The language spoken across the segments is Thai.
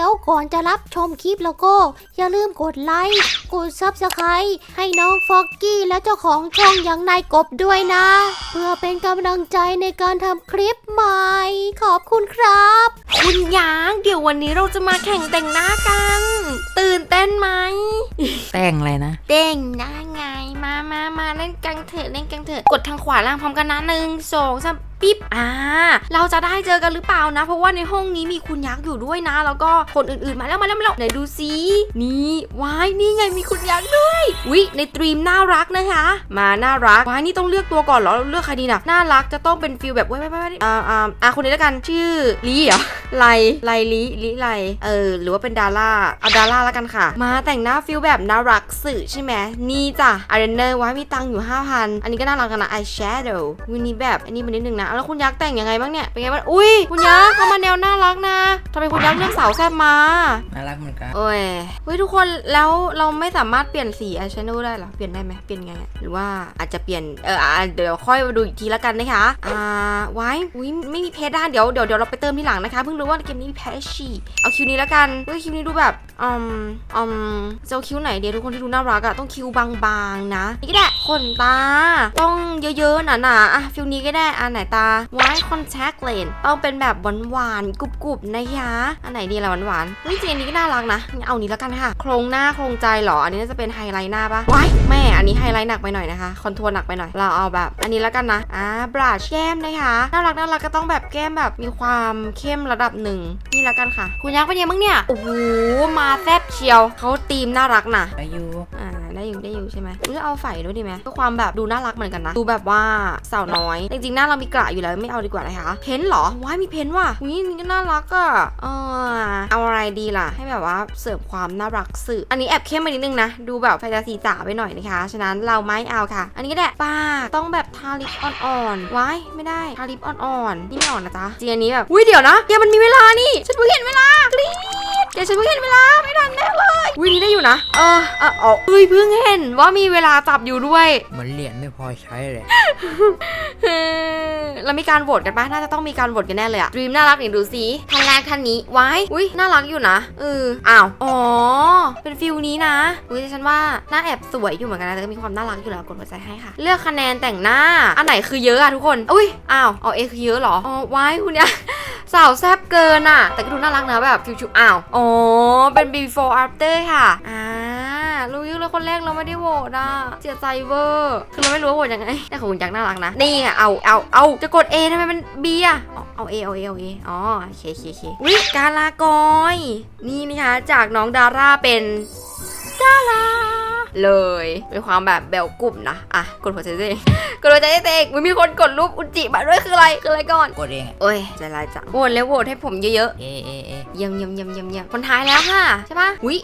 ดี๋ยวก่อนจะรับชมคลิปแล้วก็ อย่าลืมกดไลค์ กด Subscribe ให้น้องฟอกกี้และเจ้าของช่องอย่างนายกบด้วยนะ เพื่อเป็นกำลังใจในการทำคลิปใหม่ ขอบคุณครับ คุณยางเดี๋ยววันนี้เราจะมาแข่งแต่งหน้ากัน ตื่นเต้นไหมแต่งอะไรนะเต้งหน้าไงมามามาเล่นกังเถอะเล่นกังเถอะกดทางขวาล่างพร้อมกันนะหนึ่งสองสาม ปิ๊บอ่าเราจะได้เจอกันหรือเปล่านะ เพราะว่าในห้องนี้มีคุณยักษ์อยู่ด้วยนะ แล้วก็คนอื่นๆมาแล้วมาแล้วมาแล้วไหนดูซินี่ว้ายนี่ไงมีคุณยักษ์ด้วยวิในตรีมน่ารักนะคะ มาน่ารักว้ายนี่ต้องเลือกตัวก่อนเหรอเลือกใครดีนะน่ารักจะต้องเป็นฟิลแบบว้ายว้ายว้ายอ่าอ่าอ่าคนนี้แล้วกันชื่อลีเหรอไลไลลิลิไลเออหรือว่าเป็นดาร่าเอาดาร่าแล้วกันค่ะ มาแต่งหน้าฟิลแบบน่ารักสื่อใช่ไหมนี่จ้ะอายไลเนอร์ว้มีตังค์อยู่5,000อันนี้ก็น่ารักกันนะอายแชโดว์วันนี้แบบอันนี้มันนิดนึงนะแล้วคุณยักษ์แต่งยังไงบ้างเนี่ย เป็นไงบ้าง อุ้ยคุณยักษ์เข้ามาแนวน่ารักนะทำไมคุณยักษ์เลือกสาวแซ่บมา น่ารักเหมือนกัน โอ้ยเฮ้ยทุกคนแล้วเราไม่สามารถเปลี่ยนสีอายแชโดว์ได้เหรอ เปลี่ยนได้ไหมเปลี่ยนไงอะหรือว่าอาจจะเปลี่ยน เอออะเดี๋ยวค่อยมาดูอีกทีละกันนะคะ อ่า ไว้ อุ้ยไม่มีเพชรด้านเดี๋ยวเดี๋ยวเดี๋ยวเราไปเติมทีหลังนะคะ เพิ่งรู้ว่าเกมนี้มีเพชรชีเอาคิวนี้ละกันเฮ้ยคิวนี้ดูแบบอืมอืมจะเอาคิวไหนเดี๋ยวทุกคนที่ดูน่ารักอะต้องคิวบางๆนะ นี่ก็ได้ขนตา ต้องเยอะๆหนาๆอะฟิวนี้ก็ได้อะไหนตาไว้คอนแทคเลนต้องเป็นแบบหวานๆกรุบๆนะคะอันไหนดีล่ะหวานๆเฮ้ยจริงอันนี้ก็น่ารักนะงั้นเอานี้แล้วกันค่ะ โครงหน้าโครงใจเหรอ อันนี้น่าจะเป็นไฮไลท์หน้าปะไว้แม่อันนี้ไฮไลท์หนักไปหน่อยนะคะ คอนทัวร์หนักไปหน่อย เราเอาแบบ อันนี้แล้วกันนะอ่าบลัชแก้มนะคะน่ารักน่ารักก็ต้องแบบแก้มแบบมีความเข้มระดับหนึ่งนี่แล้วกันค่ะ คุณยักษ์เป็นยังบ้างเนี่ยโอ้โหมาแซบเชียวเขาตีมน่ารักนะอายุอ่า ได้อยู่ได้อยู่ใช่ไหมรู้จะเอาไฟด้วยดีไหมเพื่อความแบบดูน่ารักเหมือนกันนะ ดูแบบว่าสาวน้อย จริงๆหน้าเรามีกระอยู่แล้วไม่เอาดีกว่านะคะ เพ้นเหรอว้ายมีเพ้นว่ะอุ้ยนี่ก็น่ารักอะเออเอาอะไรดีล่ะ ให้แบบว่าเสริมความน่ารักสื่อ อันนี้แอบเข้มไปนิดนึงนะ ดูแบบแฟนตาซีจ๋าไปหน่อยนะคะ ฉะนั้นเราไม่เอาค่ะ อันนี้ก็ได้ปากต้องแบบทาลิปอ่อนๆว้ายไม่ได้ทาลิปอ่อนๆนี่ไม่อ่อนนะจ๊ะจริงอันนี้แบบอุ้ยเดี๋ยวนะแกมันมีเวลานี่ฉันเพิ่งเห็นเวลากรี๊ด แกฉันเพิ่งเห็นเวลาไม่ทันแน่เลยอุ้ยนี่ได้อยู่นะ เออเออเอาเฮ้ยเพิ่งเห็นว่ามีเวลาจับอยู่ด้วยเหมือนเหรียญไม่พอใช้เลยเฮ้ยเรามีการโหวตกันปะน่าจะต้องมีการโหวตกันแน่เลยอะดรีมน่ารักนี่ดูสิคัน แรกคันนี้ไว้อุ้ยน่ารักอยู่นะเอออ้าวอ๋อ เป็นฟิลนี้นะอุ้ยฉันว่าหน้าแอบสวยอยู่เหมือนกันนะแต่ก็มีความน่ารักอยู่แล้วกดหัวใจให้ค่ะ เลือกคะแนนแต่งหน้า อันไหนคือเยอะอะทุกคนอุ้ยอ้าวเอาเอคือเยอะเหรออ๋อไว้คุณเนี่ยสาวแซบเกินอะแต่ก็ดูน่ารักนะแบบฟิวๆอ้าวอ๋อเป็น before after ค่ะอ่า รู้อยู่แล้วคนแรกเราไม่ได้โหวตอะเสียใจเวอร์คือเราไม่รู้ว่าโหวตยังไงแต่ของคุณยักษ์น่ารักนะนี่ไงเอาเอาเอาจะกด A ทำไมมัน B อะอ๋อเอา A เอา A เอา A อ๋อโอเคโอเคโอเควิกาลากอยนี่นะคะจากน้องดาร่าเป็นดาราเลยเป็นความแบบแบลกลุ่มนะ อะ กดหัวใจตัวเองกดหัวใจตัวเองอุ๊ยมีคนกดรูปอุจจิมาด้วยคืออะไรคืออะไรก่อน กดเองอะโอ้ยใจร้ายจังโหวตแล้วโหวตให้ผมเยอะเอเอเอๆเยี่ยมเยี่ยมเยี่ยมเยี่ยมเยี่ยมคนท้ายแล้วค่ะใช่ปะวิ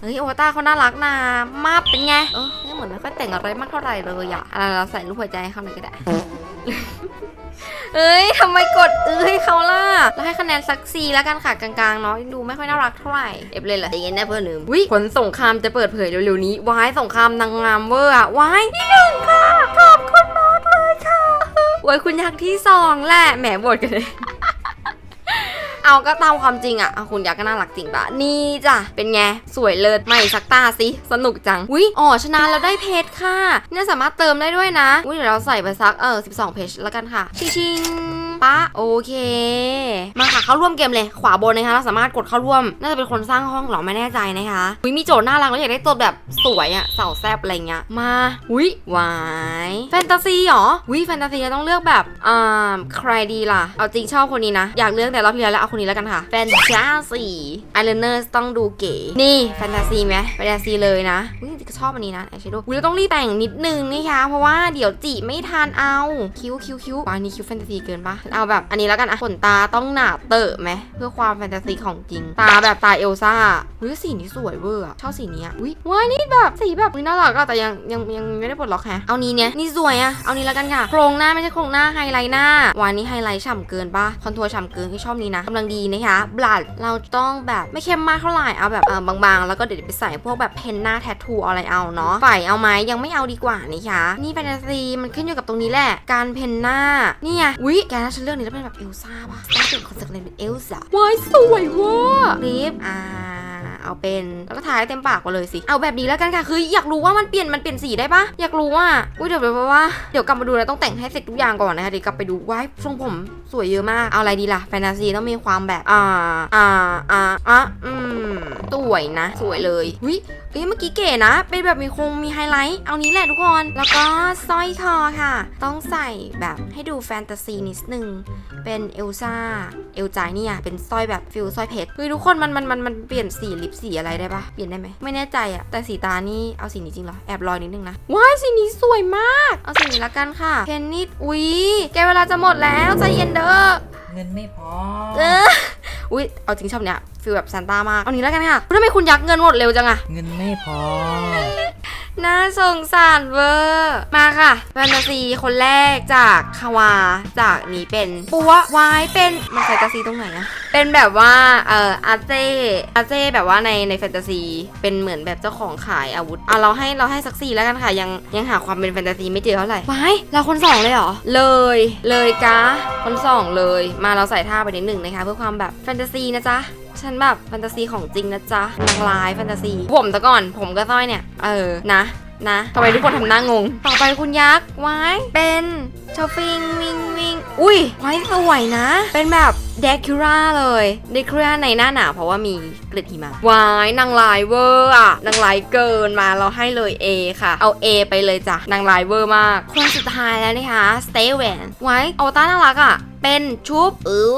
เฮ้ยโอวตารเขาน่ารักนะมาบเป็นไง เออเนี่ยเหมือนไม่ค่อยแต่งอะไรมากเท่าไหร่เลยอะอะไรเราใส่รูปหัวใจให้เขาหน่อยก็ได้เอ้ยทำไมกดเอ้ยเขาล่ะเราให้คะแนนสักซีแล้วกันค่ะกลางๆเนาะดูไม่ค่อยน่ารักเท่าไหร่เอฟเลยเหรอใจเย็นนะเพื่อนหนึ่งวิผลสงครามจะเปิดเผยเร็วๆนี้วายสงครามนางงามเวอร์อะวายที่หนึ่งค่ะขอบคุณมากเลยค่ะโอ้ยคุณยักษ์ที่สองแหละแหมโหวตกันเลย เอาก็ตามความจริงอะเอาคุณยักษ์ก็น่ารักจริงปะนี่จ้ะ เป็นไง สวยเลิศใหม่สักตาสิ สนุกจัง อุ้ยอ๋อชนะเราได้เพชรค่ะ เนี่ยสามารถเติมได้ด้วยนะ อุ้ยเดี๋ยวเราใส่ไปสักเออ12 เพชรแล้วกันค่ะ ชิชิง ปะโอเค มาค่ะเข้าร่วมเกมเลย ขวาบนนะคะเราสามารถกดเข้าร่วม น่าจะเป็นคนสร้างห้องหรอไม่แน่ใจนะคะวิมีโจทย์น่ารักแล้วอยากได้ตัวแบบสวยอะเสาแซบอะไรเงี้ยมาวิหวายแฟนตาซีเหรอวิแฟนตาซีเราต้องเลือกแบบอ่าใครดีล่ะ เอาจริงชอบคนนี้นะ อยากเลือกแต่รอบที่แล้วแล้วเอาคนนี้แล้วกันค่ะแฟนตาซีไอเลนเนอร์ต้องดูเก๋นี่แฟนตาซีไหมแฟนตาซีเลยนะวิก็ชอบอันนี้นะไอชโดว์วิเราต้องรีบแต่งนิดนึงนะคะเพราะว่าเดี๋ยวจีไม่ทานเอาคิ้วคิ้วคิ้ววานนี้คิ้วแฟนตาซีเกินปะเอาแบบอันนี้แล้วกันอะขนตาต้องหนาเตอะไหมเพื่อความแฟนตาซีของจริง ตาแบบตาเอลซ่าวิสีนี้สวยเวอร์อะชอบสีนี้อะวิว้ายนี่แบบสีแบบน่ารักอะแต่ยังยังยังไม่ได้ปลดล็อกแฮะเอานี้เนี่ยนี่สวยอะเอานี้แล้วกันค่ะโครงหน้าไม่ใช่โครงหน้าไฮไลท์หน้าวานนี้ไฮไลท์ฉ่ำเกินปะคอนทัวร์ฉ่ำเกินที่ชอบนี้นะกำลังดีนะคะบลัดเราต้องแบบไม่เข้มมากเท่าไหร่เอาแบบเออบางๆ แล้วก็เดี๋ยวไปใส่พวกแบบเพนหน้าแทททูอะไรเอาเนาะฝ่ายเอาไหมยังไม่เอาดีกว่านะคะนี่แฟนตาซีมันขึ้นอยู่กับตรงนี้แหละ การเพนหน้านี่ไงวิแกถ้าฉันเลือกนี้แล้วเป็นแบบเอลซ่าป่ะต้องเปลี่ยนคอนเซ็ปต์เลยเป็นเอลซ่าว้ายสวยเว่ะลิปอ่าเอาเป็นแล้วก็ทาให้เต็มปากไปเลยสิ เอาแบบนี้แล้วกันค่ะ คืออยากรู้ว่ามันเปลี่ยนมันเปลี่ยนสีได้ปะอยากรู้ว่าอุ้ยเดี๋ยวเดี๋ยวว่า เดี๋ยวกลับมาดูนะต้องแต่งให้เสร็จทุกอย่างก่อนนะคะเดี๋ยวกลับไปดูว้ายทรงผมสวยเยอะมาก เอาอะไรดีล่ะ แฟนตาซีต้องมีความแบบ อ่า อ่า อ่าอะอืม สวยนะ สวยเลยวิเอ้ยเมื่อกี้เก๋นะ เป็นแบบมีคงมีไฮไลท์ เอานี้แหละทุกคน แล้วก็สร้อยคอค่ะ ต้องใส่แบบให้ดูแฟนตาซีนิดนึง เป็นเอลซ่า เอลจายเนี่ยเป็นสร้อยแบบฟิลสร้อยเพชร เฮ้ยทุกคนมันมันมันมันเปลี่ยนสีลิปสีอะไรได้ปะเปลี่ยนได้ไหม ไม่แน่ใจอะแต่สีตานี่เอาสีนี้จริงเหรอ แอบลอยนิดนึงนะ ว้ายสีนี้สวยมาก เอาสีนี้ละกันค่ะ เพนนิดอุ๊ยแกเวลาจะหมดแล้วใจเย็นเด้อ เงินไม่พอ เออ อุ้ยเอาจริงชอบเนี้ยฟิลแบบซานต้ามากเอานี้แล้วกันค่ะทำไมคุณยักเงินหมดเร็วจังอะเงินไม่พอ น่าสงสารเวอร์ มาค่ะแฟนตาซีคนแรกจากคาวา จากนี้เป็นปัววายเป็นมันแฟนตาซีตรงไหนอะเป็นแบบว่าเอ่ออาเจอาเจแบบว่าในในแฟนตาซี เป็นเหมือนแบบเจ้าของขายอาวุธอะเราให้เราให้สักสี่แล้วกันค่ะ ยังยังหาความเป็นแฟนตาซีไม่เจอเท่าไหร่วายเราคนสองเลยเหรอ เลย เลยกะคนสองเลย มาเราใส่ท่าไปนิดหนึ่งนะคะ เพื่อความแบบแฟนตาซีนะจ๊ะ ฉันแบบแฟนตาซีของจริงนะจ๊ะนางร้ายแฟนตาซี ผมแต่ก่อน ผมก็ต้อยเนี่ย เออ นะนะทำไมทุกคนทำหน้างง ต่อไปคุณยักษ์ไว้เป็นชอฟฟิงวิงวิงอุ้ยไว้สวยนะ เป็นแบบเดคูร่าเลยเดคูร่าในหน้าหนาวเพราะว่ามีเกล็ดหิมะวายนางลายเวอร์อะนางลายเกินมาเราให้เลย A ค่ะ เอา A ไปเลยจ้ะนางลายเวอร์มาก คนสุดท้ายแล้วนะคะ Stay w a n ไว้อวตารน่ารักอะเป็นชุบอู้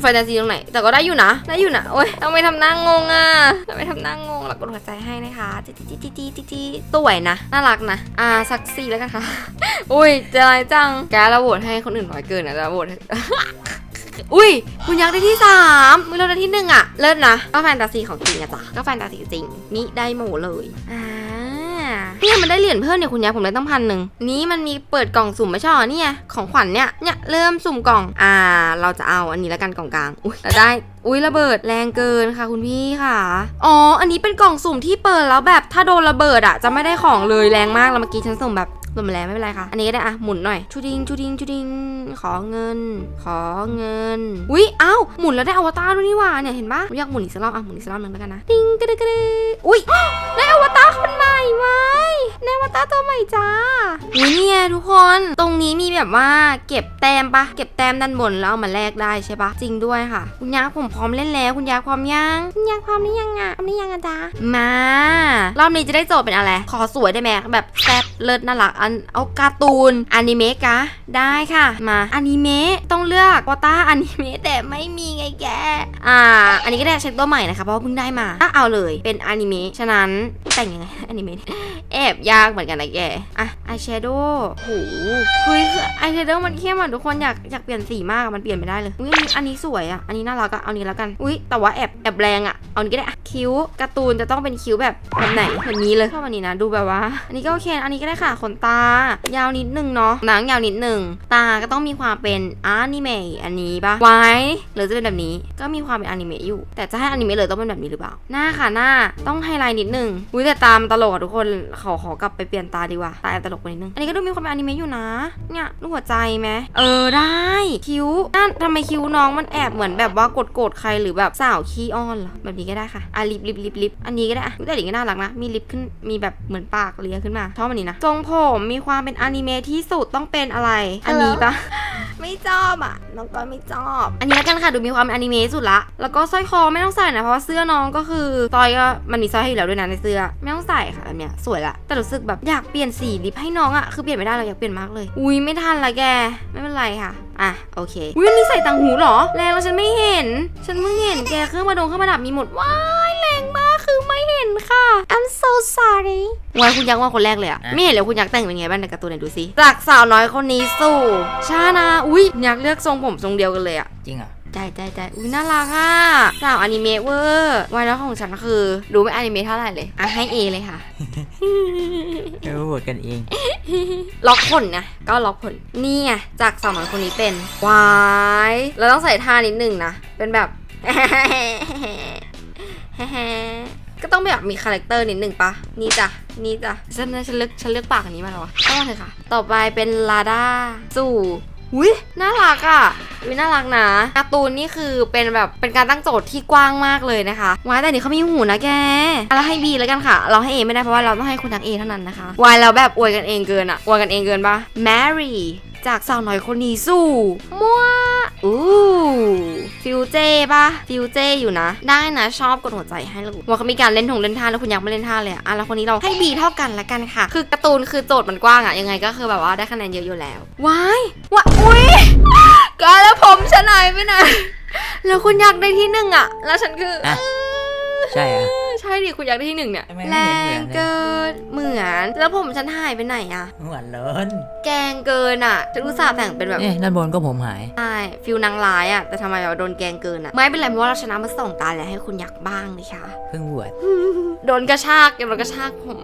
แฟนตาซีตรงไหน แต่ก็ได้อยู่นะ ได้อยู่นะ โอ้ยทำไมทำหน้างงอะทำไมทำหน้างงแล้วกดหัวใจให้นะคะจิ๊ดจิ๊ดจิ๊ดจิ๊ดจิ๊ดจิ๊ดสวยนะ น่ารักนะ อ่าสักสี่แล้วกันค่ะ อุ้ยจะไรจัง แกเราโหวตให้คนอื่นน้อยเกินนะเราโหวตอุ้ย คุณยักษ์ได้ที่สามมือเราได้ที่หนึ่งอะเลิศนะ ก็แฟนตาซีของจริงอะจ้ะ ก็แฟนตาซีจริง นี่ได้หมูเลย อ่า เนี่ยมันได้เหรียญเพิ่มเนี่ยคุณยักษ์ผมได้ตั้งพันหนึ่งนี้มันมีเปิดกล่องสุ่มไม่ใช่เหรอเนี่ยของขวัญเนี่ยเนี่ยเริ่มสุ่มกล่อง อ่า เราจะเอาอันนี้แล้วกันกล่องกลางอุ้ยเราได้อุ้ยระเบิดแรงเกินค่ะคุณพี่ค่ะ อ๋อ อันนี้เป็นกล่องสุ่มที่เปิดแล้วแบบถ้าโดนระเบิดอะจะไม่ได้ของเลยแรงมากแล้วเมื่อกี้ฉันสุ่มแบบสุ่มมาแล้วไม่เป็นไรค่ะ อันนี้ก็ได้อะหมุนหน่อยชูดิงชูดิงชูดิง ขอเงิน ขอเงิน อุ้ยเอ้าหมุนแล้วได้อวตารด้วยนี่หว่าเนี่ยเห็นปะอยากหมุนอีกสักรอบอะหมุนอีกสักรอบหนึงแล้วกันนะ ดิงกระดึกระดึกอุ้ยได้ ตาตัวใหม่จ้าอุ้ยเนี่ยทุกคน รงนี้มีแบบว่าเก็บแต้มปะเก็บแต้มด้านบนแล้วเอามาแลกได้ใช่ปะจริงด้วยค่ะ คุณยักษ์ผมพร้อมเล่นแล้ว คุณยักษ์พร้อมยังคุณยักษ์พร้อมหรือยังอะพร้อมหรือยังอะจ๊ะมารอบนี้จะได้โจทย์เป็นอะไร ขอสวยได้ไหมแบบแซ่บเลิศน่ารักอันเอาการ์ตูนอนิเมะกะได้ค่ะ มาอนิเมะต้องเลือกวอต้าอนิเมะแต่ไม่มีไงแกอ่า อันนี้ก็ได้เช็คตัวใหม่นะคะเพราะว่าเพิ่งได้มาถ้าเอาเลยเป็นอนิเมะฉะนั้นแต่งยังไงอนิเมะแอบยากเหมือนกันนะแกอะอายแชโดว์โหเฮ้ยคืออเทเดอร์มันเข้มอะทุกคนอยากอยากเปลี่ยนสีมากอะมันเปลี่ยนไม่ได้เลยอุ้ยอันนี้อันนี้สวยอะอันนี้น่ารักอะเอานี้แล้วกันอุ้ยแต่ว่าแอบแอบแรงอะเอานี้ก็ได้อะคิ้วการ์ตูนจะต้องเป็นคิ้วแบบแบบไหนแบบนี้เลยชอบอันนี้นะดูแบบว่า อันนี้ก็โอเคอันนี้ก็ได้ค่ะขนตา ยาวนิดนึงเนาะหนังยาวนิดนึงตาก็ต้องมีความเป็นอนิเมะอันนี้ปะไว้หรือจะเป็นแบบนี้ก็มีความเป็นอนิเมะอยู่ แต่จะให้อนิเมะเลยต้องเป็นแบบนี้หรือเปล่าหน้าค่ะหน้าต้องไฮไลท์นิดนึงอุ้ยแต่ตามนตลกอะทุกคนขอขอกลับไปเปลี่ยนตาดีกว่าตาแอบตลกไปนิดนึงอันนี้ก็ดูมีความเป็นอนิเมะอยู่นะเนี่ยรูปหัวใจไหมเออได้คิ้วนั่นทำไมคิ้วน้องมันแอบเหมือนแบบว่ากดโกรธใครหรือแบบสาวขี้อ้อนเหรอแบบนี้ก็ได้ค่ะอะลิปลิปลิปลิปอันนี้ก็ได้อะอุ๊ยแต่อันนี้ก็น่ารักนะ มีลิปขึ้น มีแบบเหมือนปากเลียขึ้นมา ชอบอันนี้นะ ทรงผมมีความเป็นอนิเมะที่สุดต้องเป็นอะไร อันนี้ปะไม่ชอบอะ น้องก้อยไม่ชอบ อันนี้แล้วกันค่ะดูมีความเป็นอนิเมะสุดละ แล้วก็สร้อยคอไม่ต้องใส่นะเพราะว่าเสื้อน้องก็คือสร้อยก็มันมีสร้อยให้อยู่แล้วด้วยนะในเสื้อไม่ต้องใส่ค่ะแบบเนี้ยสวยละแต่รู้สึกแบบอยากเปลี่ยนสีลิปให้น้องอะคือเปลี่ยนไม่ได้เลยอยากเปลี่ยนมากเลย อุ้ยไม่ทันละแกไม่เป็นไรค่ะอะโอเคอุ้ยมันมีใส่ต่างหูเหรอแรงแล้วฉันไม่เห็น ฉันเพิ่งเห็นแกเครื่องมาดงเครื่องประดับมีหมดว้ายแรงมากคือไม่เห็นค่ะ I'm so sorry วายคุณยักษ์ว่าคนแรกเลยอะอะไม่เห็นเลยคุณยักษ์แต่งเป็นไงบ้างในการ์ตูนไหนดูสิจากสาวน้อยคนนี้สู่ชานาอุ้ยยักษ์เลือกทรงผมทรงเดียวกันเลยอะจริงเหรอใจใจใจอุ้ยน่ารักอะสาวอนิเมะเวอร์วายแล้วของฉันคือรู้ไม่อนิเมะเท่าไหร่เลยอะให้ A เลยค่ะเออโหวตกันเอง ล็อกผลนะ ก็ล็อกผลนี่ไงจากสาวน้อยคนนี้เป็นวายเราต้องใส่ท่านิดหนึ่งนะ เป็นแบบ ก็ต้องแบบมีคาแรคเตอร์นิดหนึ่งปะนี่จ้ะนี่จ้ะฉันฉันเลือกฉันเลือกปากอันนี้มาแล้ววะต้องมาเถอะค่ะ ต่อไปเป็นลาด้าสู่อุ้ยน่ารักอะอุ้ยน่ารักนะการ์ตูนนี่คือเป็นแบบเป็นการตั้งโจทย์ที่กว้างมากเลยนะคะวายแต่นี่เขามีหูนะแกเราให้บีแล้วกันค่ะ เราให้เอไม่ได้เพราะว่าเราต้องให้คุณทักเอเท่านั้นนะคะวายเราแบบอวยกันเองเกินอะอวยกันเองเกินปะแมรี่จากสาวน้อยคนนี้สู่มัว อู้ฟิวเจปะฟิวเจอยู่นะ ได้นะชอบกดหัวใจให้เลยว่าเขามีการเล่นทงเล่นท่าแล้วคุณอยากไม่เล่นท่าเลยอะอะแล้วคนนี้เราให้บีเท่ากันละกันค่ะ คือการ์ตูนคือโจทย์มันกว้างอะยังไงก็คือแบบว่าได้คะแนนเยอะอยู่แล้วว้ายว้าอุ้ยกายแล้วผมฉันหายไปไหนแล้วคุณอยากได้ที่หนึ่งอะแล้วฉันคืออะใช่อะ ช่ดิคุณอยากได้ที่หนึ่งเนี่ยทำไมแรไม่เห็นเหมือนเลยงเกินเหมือน แล้วผมฉันหายไปไหนอะเหมือนเลยแกงเกินอะฉันอุตส่าห์แต่งเป็นแบบเอ๊ะด้านบนก็ผมหาย ใช่ฟิลนางร้ายอะแต่ทำไมแบบโดนแกงเกินอะไม่เป็นไรเพราะว่าเราชนะมาสองตาแล้วให้คุณอยากบ้างเลยค่ะ เพิ่งบวช โดนกระชากโดนกระชากผม